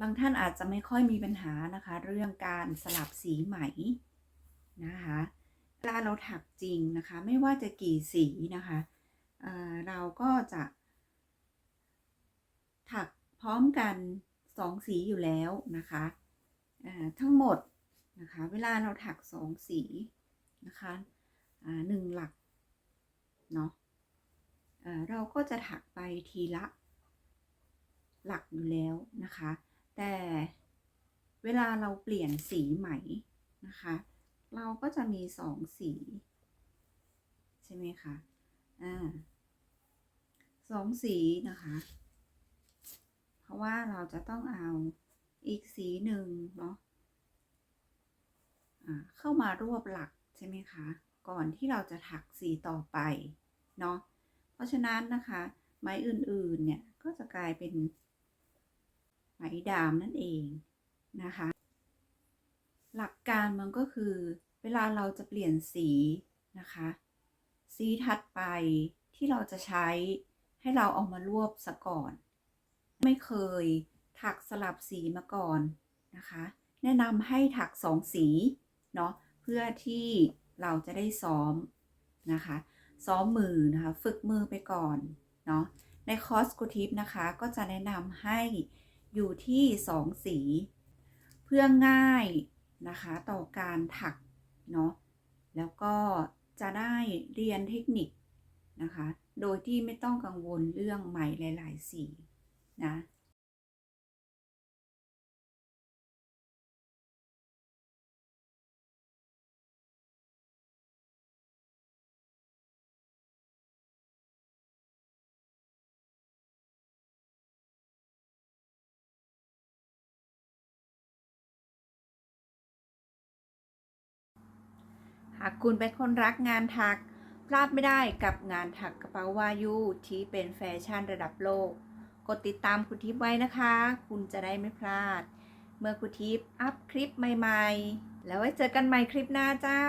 บางท่านอาจจะไม่ค่อยมีปัญหานะคะ เรื่องการสลับสีไหมนะคะเวลาเราถักจริงนะคะ ไม่ว่าจะกี่สีนะคะเเราก็จะ ถักพร้อมกันสองสีอยู่แล้วนะคะทั้งหมดนะคะ เวลาเราถักสองสีนะคะหนึ่งหลักเนาะเเราก็จะถักไปทีละหลักอยู่แล้วนะคะ แต่เวลาเราเปลี่ยนสีไหมนะคะ เราก็จะมีสองสี ใช่ไหมคะอ่าสองสีนะคะ เพราะว่าเราจะต้องเอาอีกสีหนึ่งเนาะอ่าเข้ามารวบหลักใช่ไหมคะ ก่อนที่เราจะถักสีต่อไปเนาะเพราะฉะนั้นนะคะ ไม้อื่นๆเนี่ยก็จะกลายเป็น ไหมดามนั่นเองนะคะ หลักการมันก็คือ เวลาเราจะเปลี่ยนสีนะคะ สีถัดไปที่เราจะใช้ให้เราเอามารวบซะก่อน ไม่เคยถักสลับสีมาก่อนนะคะ แนะนำให้ถักสองสีเนาะเพื่อที่เราจะได้ซ้อมนะคะ ซ้อมมือนะคะ ฝึกมือไปก่อนเนาะในคอร์สกูทิปนะคะ ก็จะแนะนำให้ อยู่ที่สองสี เพื่อง่ายนะคะต่อการถักเนาะแล้วก็จะได้เรียนเทคนิคนะคะ โดยที่ไม่ต้องกังวลเรื่องไหมหลาย ๆ สีนะ หากคุณเป็นคนรักงานถัก พลาดไม่ได้กับงานถักกระเป๋าวายุที่เป็นแฟชั่นระดับโลก กดติดตามคุณทิพย์ไว้นะคะ คุณจะได้ไม่พลาด เมื่อคุณทิพย์อัพคลิปใหม่ ๆ แล้วไว้เจอกันใหม่คลิปหน้าเจ้า